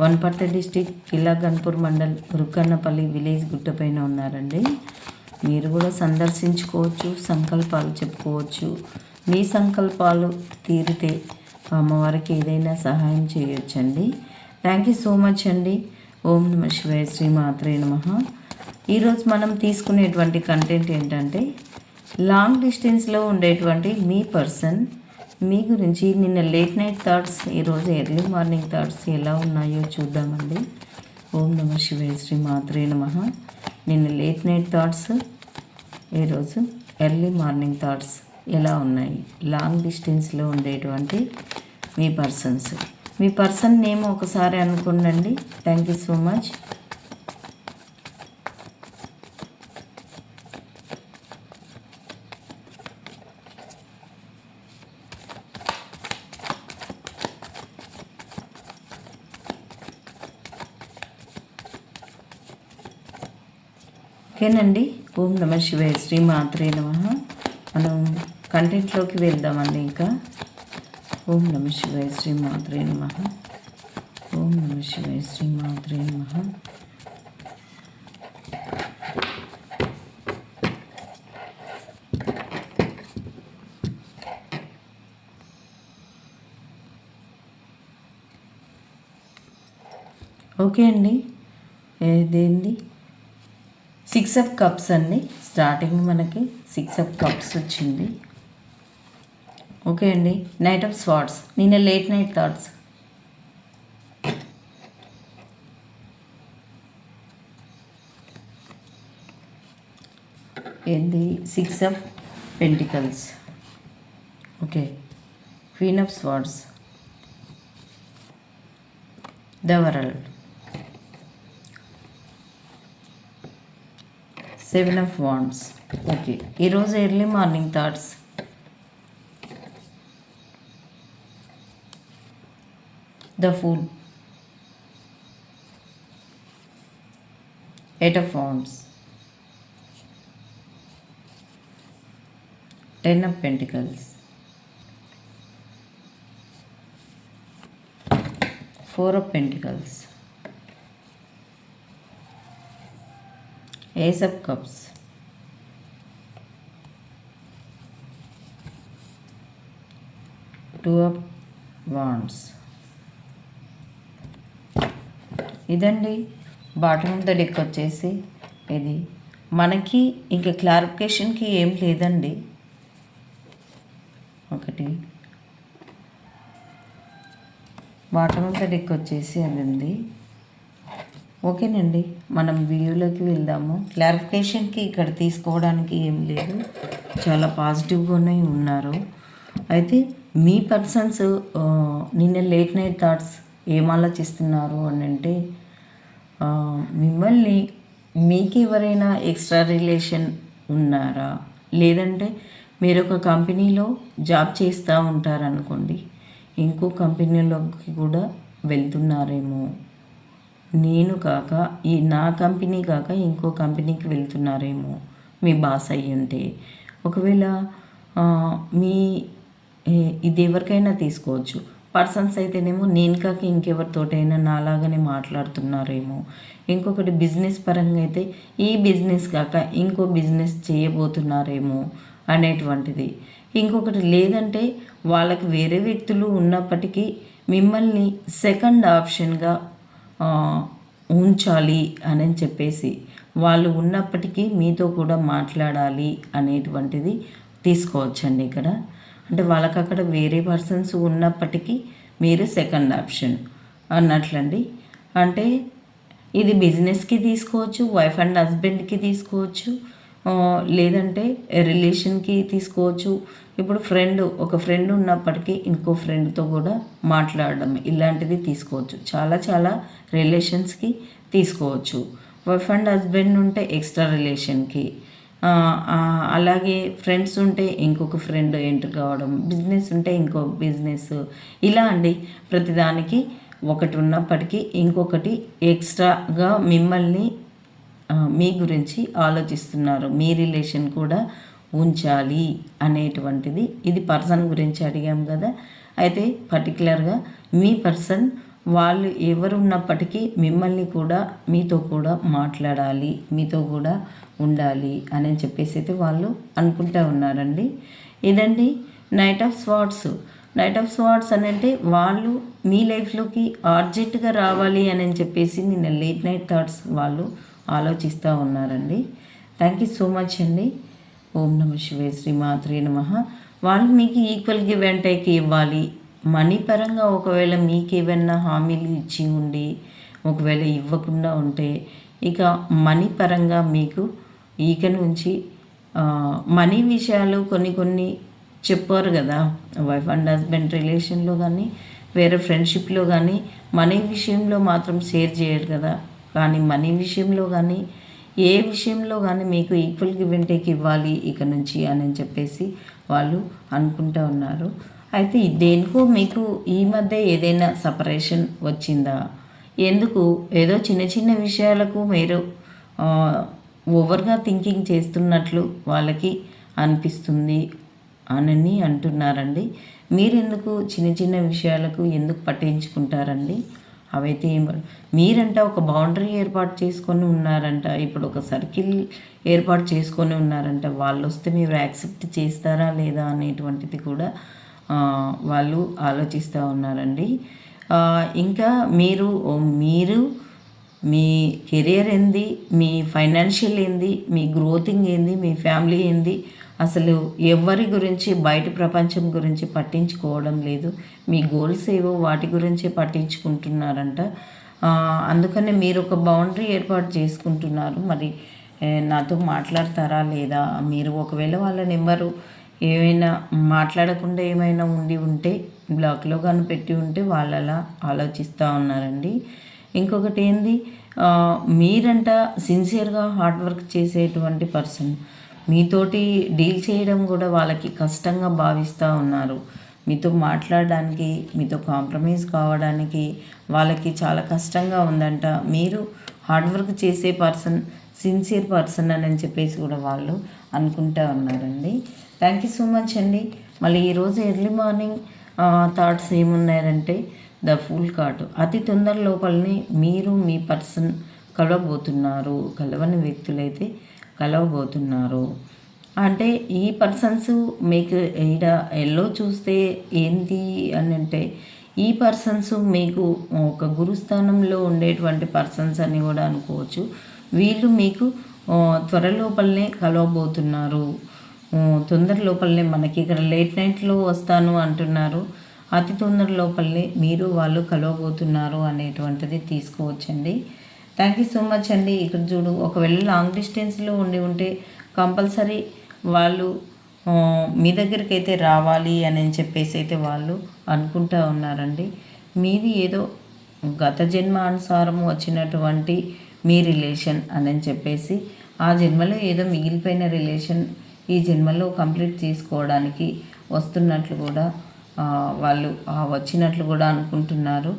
Wanaparthy district Kila Ghanpur mandal Rukkannapalli village గుట్టపైన ఉన్నారండి. మీరు కూడా సందర్శించుకోవచ్చు సంకల్పాలు చెప్పుకోవచ్చు. మీ సంకల్పాలు తీరితే అమ్మవారికి ఏదైనా సహాయం చేయొచ్చండి. థ్యాంక్ యూ సో మచ్ అండి. ఓం నమ శివాయ శ్రీ మాత్రే నమ. ఈరోజు మనం తీసుకునేటువంటి కంటెంట్ ఏంటంటే లాంగ్ డిస్టెన్స్లో ఉండేటువంటి మీ పర్సన్ మీ గురించి నిన్న లేట్ నైట్ థాట్స్ ఈరోజు ఎర్లీ మార్నింగ్ థాట్స్ ఎలా ఉన్నాయో చూద్దామండి. ఓం నమ శివే శ్రీ మాత్రే నమ. నిన్న లేట్ నైట్ థాట్స్ ఈరోజు ఎర్లీ మార్నింగ్ థాట్స్ ఎలా ఉన్నాయి? లాంగ్ డిస్టెన్స్లో ఉండేటువంటి మీ పర్సన్స్ మీ పర్సన్ నేమ్ ఒకసారి అనుకోండి థ్యాంక్ యూ సో మచ్ ఓకేనండి. ఓం నమ శివాయ శ్రీ మాత్రే నమ. మనం కంటెంట్లోకి వెళ్దామండి ఇంకా. ఓం నమ శివాయ శ్రీ మాత్రే నమ. ఓం నమ శివాయ శ్రీ మాత్రే నమ. ఓకే అండి. ఏదేంది? సిక్స్ ఆఫ్ కప్స్ అండి. స్టార్టింగ్ మనకి సిక్స్ ఆఫ్ కప్స్ వచ్చింది. ఓకే అండి. నైట్ ఆఫ్ స్వాట్స్ నిన్న లేట్ నైట్ థాట్స్ ఏంది? Six of pentacles okay queen of swords the world seven of wands okay ఈరోజు early morning thoughts the fool eight of wands ten of pentacles four of pentacles Ace of Cups. Two of wands ఇదండి bottom of the deck వచ్చేసి ఇది. మనకి ఇంకా క్లారిఫికేషన్కి ఏం లేదండి. ఒకటి. బాటమ్ ఆఫ్ ద డెక్ వచ్చేసి అది ఉంది ఓకేనండి మనం వీడియోలోకి వెళ్దాము. క్లారిఫికేషన్కి ఇక్కడ తీసుకోవడానికి ఏం లేదు. చాలా పాజిటివ్గానే ఉన్నారు. అయితే మీ పర్సన్స్ నిన్న లేట్ నైట్ థాట్స్ ఏం ఆలోచిస్తున్నారు అని అంటే మిమ్మల్ని మీకు ఎవరైనా ఎక్స్ట్రా రిలేషన్ ఉన్నారా? లేదంటే మీరు ఒక కంపెనీలో జాబ్ చేస్తూ ఉంటారనుకోండి ఇంకో కంపెనీలోకి కూడా వెళ్తున్నారేమో? నేను కాక ఈ నా కంపెనీ కాక ఇంకో కంపెనీకి వెళ్తున్నారేమో మీ బాస్ అయ్యి ఉంటే ఒకవేళ మీ ఇది ఎవరికైనా తీసుకోవచ్చు. పర్సన్స్ అయితేనేమో నేను కాక ఇంకెవరితోటైనా నాలాగానే మాట్లాడుతున్నారేమో. ఇంకొకటి బిజినెస్ పరంగా అయితే ఈ బిజినెస్ కాక ఇంకో బిజినెస్ చేయబోతున్నారేమో అనేటువంటిది. ఇంకొకటి లేదంటే వాళ్ళకి వేరే వ్యక్తులు ఉన్నప్పటికీ మిమ్మల్ని సెకండ్ ఆప్షన్గా ఉంచాలి అని చెప్పేసి వాళ్ళు ఉన్నప్పటికీ మీతో కూడా మాట్లాడాలి అనేటువంటిది తీసుకోవచ్చండి ఇక్కడ. అంటే వాళ్ళకి అక్కడ వేరే పర్సన్స్ ఉన్నప్పటికీ మీరు సెకండ్ ఆప్షన్ అన్నట్లండి. అంటే ఇది బిజినెస్కి తీసుకోవచ్చు వైఫ్ అండ్ హస్బెండ్కి తీసుకోవచ్చు లేదంటే రిలేషన్కి తీసుకోవచ్చు. ఇప్పుడు ఫ్రెండ్ ఒక ఫ్రెండ్ ఉన్నప్పటికీ ఇంకో ఫ్రెండ్తో కూడా మాట్లాడడం ఇలాంటిది తీసుకోవచ్చు. చాలా చాలా రిలేషన్స్కి తీసుకోవచ్చు. వైఫ్ అండ్ హస్బెండ్ ఉంటే ఎక్స్ట్రా రిలేషన్కి అలాగే ఫ్రెండ్స్ ఉంటే ఇంకొక ఫ్రెండ్ ఎంటర్ కావడం బిజినెస్ ఉంటే ఇంకో బిజినెస్ ఇలా అండి. ప్రతిదానికి ఒకటి ఉన్నప్పటికీ ఇంకొకటి ఎక్స్ట్రాగా మిమ్మల్ని మీ గురించి ఆలోచిస్తున్నారు. మీ రిలేషన్ కూడా ఉంచాలి అనేటువంటిది ఇది పర్సన్ గురించి అడిగాం కదా. అయితే పర్టికులర్గా మీ పర్సన్ వాళ్ళు ఎవరు ఉన్నప్పటికీ మిమ్మల్ని కూడా మీతో కూడా మాట్లాడాలి మీతో కూడా ఉండాలి అని చెప్పేసి అయితే వాళ్ళు అనుకుంటా ఉన్నారండి. ఇదండి knight of swords knight of swords అని అంటే వాళ్ళు మీ లైఫ్లోకి అర్జెంటుగా రావాలి అని చెప్పేసి నిన్న లేట్ నైట్ థాట్స్ వాళ్ళు ఆలోచిస్తూ ఉన్నారండి. థ్యాంక్ యూ సో మచ్ అండి. ఓం నమ శివే శ్రీమాత్రే నమ. వాళ్ళు మీకు ఈక్వల్ గివ్ అండ్ టేక్ ఇవ్వాలి. మనీ పరంగా ఒకవేళ మీకు ఏమైనా హామీలు ఇచ్చి ఉండి ఒకవేళ ఇవ్వకుండా ఉంటే ఇక మనీ పరంగా మీకు ఈక నుంచి మనీ విషయాలు కొన్ని కొన్ని చెప్పారు కదా. వైఫ్ అండ్ హస్బెండ్ రిలేషన్లో కానీ వేరే ఫ్రెండ్షిప్లో కానీ మనీ విషయంలో మాత్రం షేర్ చేయరు కదా. కానీ మనీ విషయంలో కానీ ఏ విషయంలో కానీ మీకు ఈక్వల్ గివ్ అండ్ టేక్ ఇవ్వాలి ఇక నుంచి అని చెప్పేసి వాళ్ళు అనుకుంటూ ఉన్నారు. అయితే దేనికో మీకు ఈ మధ్య ఏదైనా సపరేషన్ వచ్చిందా? ఎందుకు? ఏదో చిన్న చిన్న విషయాలకు మీరు ఓవర్గా థింకింగ్ చేస్తున్నట్లు వాళ్ళకి అనిపిస్తుంది అని అంటున్నారండి. మీరెందుకు చిన్న చిన్న విషయాలకు ఎందుకు పట్టించుకుంటారండి? అవైతే ఏం మీరంట ఒక బౌండరీ ఏర్పాటు చేసుకొని ఉన్నారంట. ఇప్పుడు ఒక సర్కిల్ ఏర్పాటు చేసుకొని ఉన్నారంట. వాళ్ళు వస్తే మీరు యాక్సెప్ట్ చేస్తారా లేదా అనేటువంటిది కూడా వాళ్ళు ఆలోచిస్తూ ఉన్నారండి. ఇంకా మీరు మీరు మీ కెరియర్ ఏంది? మీ ఫైనాన్షియల్ ఏంది? మీ గ్రోతింగ్ ఏంది? మీ ఫ్యామిలీ ఏంది? అసలు ఎవరి గురించి బయట ప్రపంచం గురించి పట్టించుకోవడం లేదు. మీ గోల్స్ ఏవో వాటి గురించే పట్టించుకుంటున్నారంట. అందుకనే మీరు ఒక బౌండరీ ఏర్పాటు చేసుకుంటున్నారు. మరి నాతో మాట్లాడతారా లేదా? మీరు ఒకవేళ వాళ్ళ నెంబరు ఏమైనా మాట్లాడకుండా ఏమైనా ఉండి ఉంటే బ్లాక్లో కానీ పెట్టి ఉంటే వాళ్ళలా ఆలోచిస్తూ ఉన్నారండి. ఇంకొకటి ఏంది? మీరంట సిన్సియర్గా హార్డ్ వర్క్ చేసేటువంటి పర్సన్. మీతోటి డీల్ చేయడం కూడా వాళ్ళకి కష్టంగా భావిస్తూ ఉన్నారు. మీతో మాట్లాడడానికి మీతో కాంప్రమైజ్ కావడానికి వాళ్ళకి చాలా కష్టంగా ఉందంట. మీరు హార్డ్ వర్క్ చేసే పర్సన్ సిన్సియర్ పర్సన్ అని చెప్పేసి కూడా వాళ్ళు అనుకుంటా ఉన్నారండి. థ్యాంక్ యూ సో మచ్ అండి. మళ్ళీ ఈరోజు ఎర్లీ మార్నింగ్ థాట్స్ ఏమున్నాయంటే ద ఫుల్ కార్ట్ అతి తొందర లోపలనే మీరు మీ పర్సన్ కలవబోతున్నారు. కలవని వ్యక్తులైతే కలవబోతున్నారు. అంటే ఈ పర్సన్స్ మీకు ఈడ ఎల్లో చూస్తే ఏంటి అని అంటే ఈ పర్సన్స్ మీకు ఒక గురుస్థానంలో ఉండేటువంటి పర్సన్స్ అని కూడా అనుకోవచ్చు. వీళ్ళు మీకు త్వరలోపలనే కలవబోతున్నారు. తొందర లోపలనే మనకి ఇక్కడ లేట్ నైట్లో వస్తాను అంటున్నారు. అతి తొందర లోపలనే మీరు వాళ్ళు కలవబోతున్నారు అనేటువంటిది తీసుకోవచ్చండి. థ్యాంక్ యూ సో మచ్ అండి. ఇక్కడ చూడు ఒకవేళ లాంగ్ డిస్టెన్స్లో ఉండి ఉంటే కంపల్సరీ వాళ్ళు మీ దగ్గరికి అయితే రావాలి అని చెప్పేసి అయితే వాళ్ళు అనుకుంటా ఉన్నారండి. మీది ఏదో గత జన్మ అనుసారం వచ్చినటువంటి మీ రిలేషన్ అని చెప్పేసి ఆ జన్మలో ఏదో మిగిలిపోయిన రిలేషన్ ఈ జన్మలో కంప్లీట్ చేసుకోవడానికి వస్తున్నట్లు కూడా వాళ్ళు వచ్చినట్లు కూడా అనుకుంటున్నారు.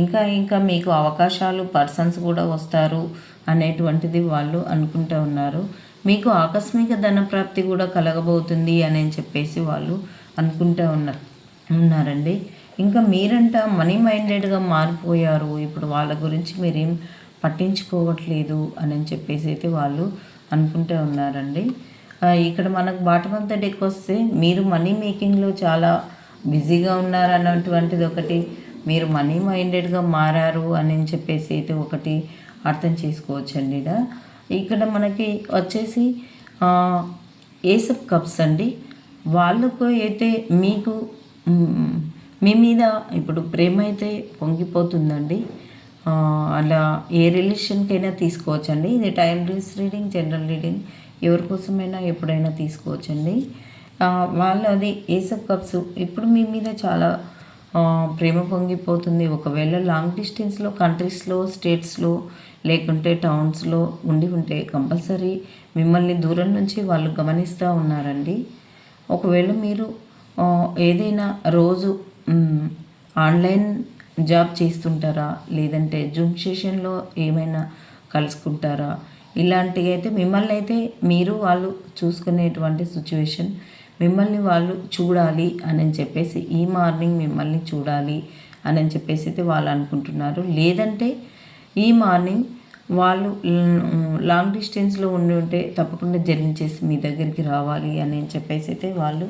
ఇంకా ఇంకా మీకు అవకాశాలు పర్సన్స్ కూడా వస్తారు అనేటువంటిది వాళ్ళు అనుకుంటూ ఉన్నారు. మీకు ఆకస్మిక ధనప్రాప్తి కూడా కలగబోతుంది అని చెప్పేసి వాళ్ళు అనుకుంటూ ఉన్నారు ఉన్నారండి. ఇంకా మీరంట మనీ మైండెడ్గా మారిపోయారు. ఇప్పుడు వాళ్ళ గురించి మీరేం పట్టించుకోవట్లేదు అని చెప్పేసి అయితే వాళ్ళు అనుకుంటూ ఉన్నారండి. ఇక్కడ మనకు బాటమ్ ఆఫ్ ద డెక్ వస్తే మీరు మనీ మేకింగ్లో చాలా బిజీగా ఉన్నారు అన్నటువంటిది ఒకటి మీరు మనీ మైండెడ్గా మారారు అని చెప్పేసి అయితే ఒకటి అర్థం చేసుకోవచ్చండి ఈడ. ఇక్కడ మనకి వచ్చేసి ఏసప్ కప్స్ అండి. వాళ్ళకు అయితే మీకు మీ మీద ఇప్పుడు ప్రేమ అయితే పొంగిపోతుందండి. అలా ఏ రిలేషన్కైనా తీసుకోవచ్చండి. ఇది టైం రీస్ రీడింగ్ జనరల్ రీడింగ్ ఎవరి కోసమైనా ఎప్పుడైనా తీసుకోవచ్చండి. వాళ్ళు అది ఏసప్ కప్స్. ఇప్పుడు మీ మీద చాలా ప్రేమ పొంగిపోతుంది. ఒకవేళ లాంగ్ డిస్టెన్స్లో కంట్రీస్లో స్టేట్స్లో లేకుంటే టౌన్స్లో ఉండి ఉంటే కంపల్సరీ మిమ్మల్ని దూరం నుంచి వాళ్ళు గమనిస్తూ ఉన్నారండి. ఒకవేళ మీరు ఏదైనా రోజు ఆన్లైన్ జాబ్ చేస్తుంటారా? లేదంటే జూమ్ సెషన్లో ఏమైనా కలుసుకుంటారా? ఇలాంటివి అయితే మిమ్మల్ని అయితే మీరు వాళ్ళు చూసుకునేటువంటి సిచ్యువేషన్ మిమ్మల్ని వాళ్ళు చూడాలి అని చెప్పేసి ఈ మార్నింగ్ మిమ్మల్ని చూడాలి అని చెప్పేసి అయితే వాళ్ళు అనుకుంటున్నారు. లేదంటే ఈ మార్నింగ్ వాళ్ళు లాంగ్ డిస్టెన్స్లో ఉండి ఉంటే తప్పకుండా జర్నీ చేసి మీ దగ్గరికి రావాలి అని చెప్పేసి అయితే వాళ్ళు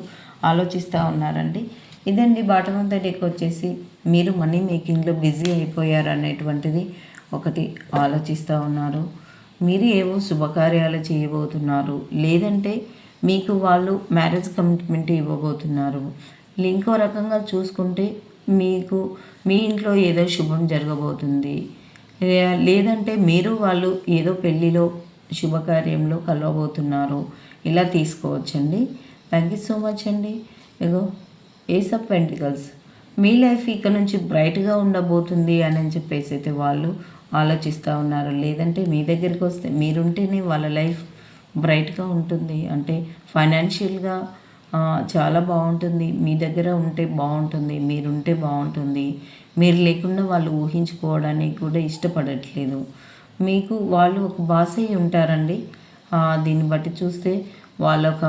ఆలోచిస్తూ ఉన్నారండి. ఇదండి బాటమ్ ఆఫ్ ద డేకి వచ్చేసి మీరు మనీ మేకింగ్లో బిజీ అయిపోయారు అనేటువంటిది ఒకటి ఆలోచిస్తూ ఉన్నారు. మీరు ఏవో శుభకార్యాలు చేయబోతున్నారు. లేదంటే మీకు వాళ్ళు మ్యారేజ్ కమిట్మెంట్ ఇవ్వబోతున్నారు. ఇంకో రకంగా చూసుకుంటే మీకు మీ ఇంట్లో ఏదో శుభం జరగబోతుంది. లేదంటే మీరు వాళ్ళు ఏదో పెళ్ళిలో శుభకార్యంలో కలవబోతున్నారు. ఇలా తీసుకోవచ్చండి. థ్యాంక్ యూ సో మచ్ అండి. ఇగో ఏస్ ఆఫ్ పెంటికల్స్ మీ లైఫ్ ఇక్కడ నుంచి బ్రైట్గా ఉండబోతుంది అని చెప్పేసి అయితే వాళ్ళు ఆలోచిస్తూ ఉన్నారు. లేదంటే మీ దగ్గరికి వస్తే మీరుంటేనే వాళ్ళ లైఫ్ బ్రైట్గా ఉంటుంది. అంటే ఫైనాన్షియల్గా చాలా బాగుంటుంది. మీ దగ్గర ఉంటే బాగుంటుంది. మీరుంటే బాగుంటుంది. మీరు లేకుండా వాళ్ళు ఊహించుకోవడానికి కూడా ఇష్టపడట్లేదు. మీకు వాళ్ళు ఒక బాస్ అయి ఉంటారండి దీన్ని బట్టి చూస్తే వాళ్ళొక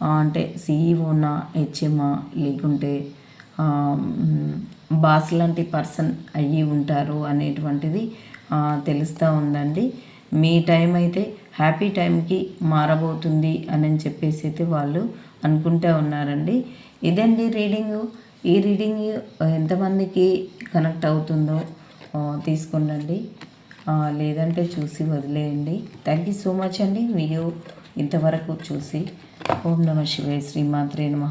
ఆ, అంటే సీఈఓనా హెచ్ఎంఆ లేకుంటే బాస్ లాంటి పర్సన్ అయ్యి ఉంటారు అనేటువంటిది తెలుస్తూ ఉందండి. మీ టైం అయితే హ్యాపీ టైంకి మారబోతుంది అని చెప్పేసి అయితే వాళ్ళు అనుకుంటూ ఉన్నారండి. ఇదండి రీడింగ్. ఈ రీడింగ్ ఎంతమందికి కనెక్ట్ అవుతుందో తీసుకోండి లేదంటే చూసి వదిలేయండి. థ్యాంక్ యూ సో మచ్ అండి. వీడియో ఇంతవరకు చూసి ఓం నమ శివాయ శ్రీమాత్రే నమ.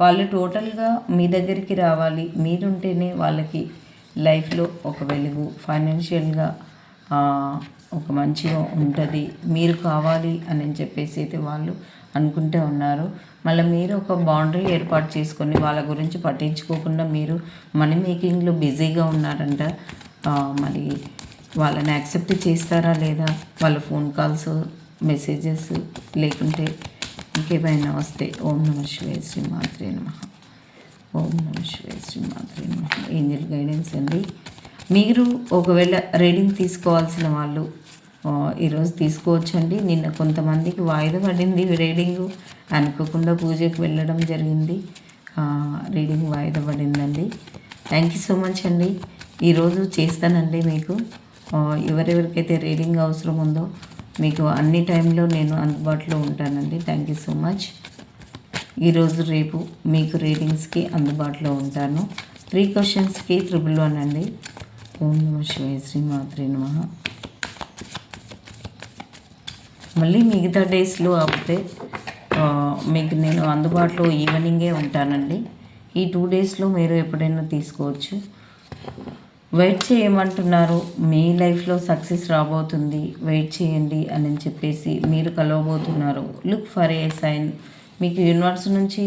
వాళ్ళు టోటల్గా మీ దగ్గరికి రావాలి. మీరుంటేనే వాళ్ళకి లైఫ్లో ఒక వెలుగు. ఫైనాన్షియల్గా ఒక మంచిగా ఉంటుంది మీరు కావాలి అని చెప్పేసి అయితే వాళ్ళు అనుకుంటూ ఉన్నారు. మళ్ళీ మీరు ఒక బౌండరీ ఏర్పాటు చేసుకొని వాళ్ళ గురించి పట్టించుకోకుండా మీరు మనీ మేకింగ్లో బిజీగా ఉన్నారంట. మరి వాళ్ళని యాక్సెప్ట్ చేస్తారా లేదా? వాళ్ళ ఫోన్ కాల్స్ మెసేజెస్ లేకుంటే ఇంకేమైనా వస్తే ఓం నమ శివాయ శ్రీ మాత్రే నమ. ఓం నమ శివాయ శ్రీ మాత్రే నమ. ఏంజల్ గైడెన్స్ అండి. మీరు ఒకవేళ రీడింగ్ తీసుకోవాల్సిన వాళ్ళు ఈరోజు తీసుకోవచ్చండి. నిన్న కొంతమందికి వాయిదా పడింది రీడింగ్. అనుకోకుండా పూజకు వెళ్ళడం జరిగింది. రీడింగ్ వాయిదా పడిందండి. థ్యాంక్ యూ సో మచ్ అండి. ఈరోజు చేస్తానండి మీకు. ఎవరెవరికైతే రీడింగ్ అవసరం ఉందో మీకు అన్ని టైంలో నేను అందుబాటులో ఉంటానండి. థ్యాంక్ యూ సో మచ్ ఈరోజు రేపు మీకు రీడింగ్స్కి అందుబాటులో ఉంటాను. త్రీ క్వశ్చన్స్కి త్రిబుల్ వన్ అండి. ఓం నమ శివాయ శ్రీ మాత్రే నమ. మళ్ళీ మిగతా డేస్లో ఆపితే మీకు నేను అందుబాటులో ఈవినింగే ఉంటానండి. ఈ టూ డేస్లో మీరు ఎప్పుడైనా తీసుకోవచ్చు. వెయిట్ చేయమంటున్నారు. మీ లైఫ్లో సక్సెస్ రాబోతుంది. వెయిట్ చేయండి అని చెప్పేసి మీరు కలవబోతున్నారు. Look for a sign. మీకు యూనివర్స్ నుంచి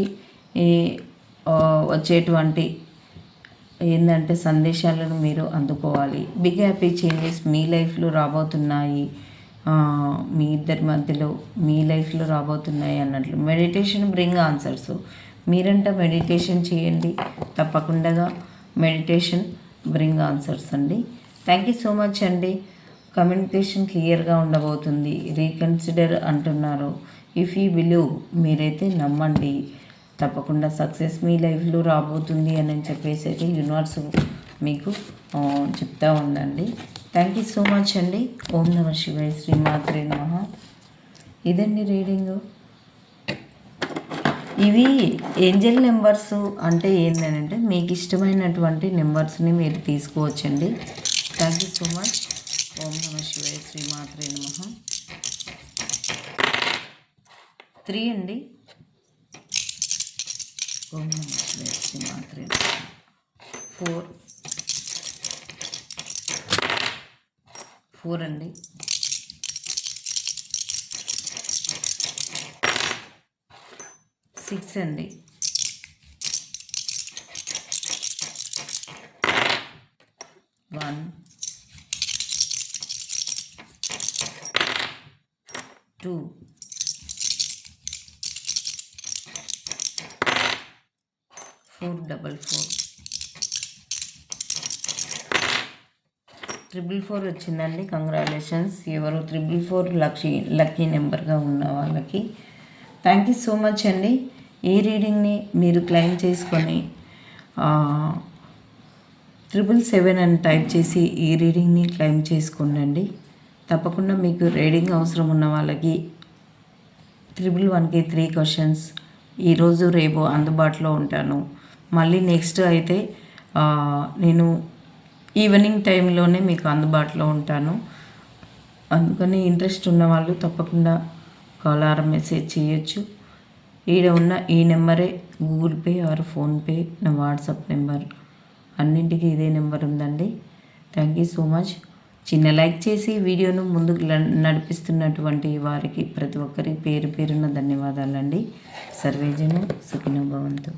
వచ్చేటువంటి ఏంటంటే సందేశాలను మీరు అందుకోవాలి. బిగ్ హ్యాపీ చేంజెస్ మీ లైఫ్లో రాబోతున్నాయి. మీ ఇద్దరి మధ్యలో మీ లైఫ్లో రాబోతున్నాయి అన్నట్లు మెడిటేషన్ బ్రింగ్ ఆన్సర్స్. మీరంట మెడిటేషన్ చేయండి. తప్పకుండా మెడిటేషన్ బ్రింగ్ ఆన్సర్స్ అండి. థ్యాంక్ యూ సో మచ్ అండి. కమ్యూనికేషన్ క్లియర్గా ఉండబోతుంది. రీకన్సిడర్ అంటున్నారు. ఇఫ్ యూ బిలీవ్ మీరైతే నమ్మండి. తప్పకుండా సక్సెస్ మీ లైఫ్లో రాబోతుంది అని చెప్పేసి అయితే యూనివర్స్ మీకు చెప్తా ఉందండి. థ్యాంక్ యూ సో మచ్ అండి ఓం నమ శివాయ శ్రీమాత్రే నమ ఇదండి రీడింగ్. ఇవి ఏంజల్ నెంబర్స్ అంటే ఏంటంటే మీకు ఇష్టమైనటువంటి నెంబర్స్ని మీరు తీసుకోవచ్చండి. థ్యాంక్ యూ సో మచ్ ఓం నమ శివాయ శ్రీమాత్రే నమ త్రీ అండి. ఓం నమ శివాయ శ్రీమాత్రే నమ ఫోర్ ఫోర్ అండి సిక్స్ అండి. One. Two. Four double four. Triple four వచ్చిందండి. కంగ్రాచులేషన్స్ ఎవరు ట్రిపుల్ ఫోర్ లక్కీ లక్కీ నెంబర్గా ఉన్న వాళ్ళకి. థ్యాంక్ యూ సో మచ్ అండి. ఈ రీడింగ్ని మీరు క్లెయిమ్ చేసుకొని ట్రిపుల్ సెవెన్ అని టైప్ చేసి ఈ రీడింగ్ని క్లెయిమ్ చేసుకోండి తప్పకుండా మీకు రీడింగ్ అవసరం ఉన్న వాళ్ళకి త్రిబుల్ వన్కి త్రీ క్వశ్చన్స్ ఈరోజు రేపు అందుబాటులో ఉంటాను. మళ్ళీ నెక్స్ట్ అయితే నేను ఈవినింగ్ టైంలోనే మీకు అందుబాటులో ఉంటాను. అందుకని ఇంట్రెస్ట్ ఉన్న వాళ్ళు తప్పకుండా కాల్ ఆర్ మెసేజ్ చేయొచ్చు. ఈడ ఉన్న ఈ నెంబరే గూగుల్ పే ఆర్ ఫోన్పే నా వాట్సాప్ నెంబర్. అన్నింటికి ఇదే నెంబర్ ఉందండి. థ్యాంక్ యూ సో మచ్ చిన్న లైక్ చేసి వీడియోను ముందుకు నడిపిస్తున్నటువంటి వారికి ప్రతి ఒక్కరి పేరు పేరున ధన్యవాదాలండి. సర్వేజను సుఖినో భవంతు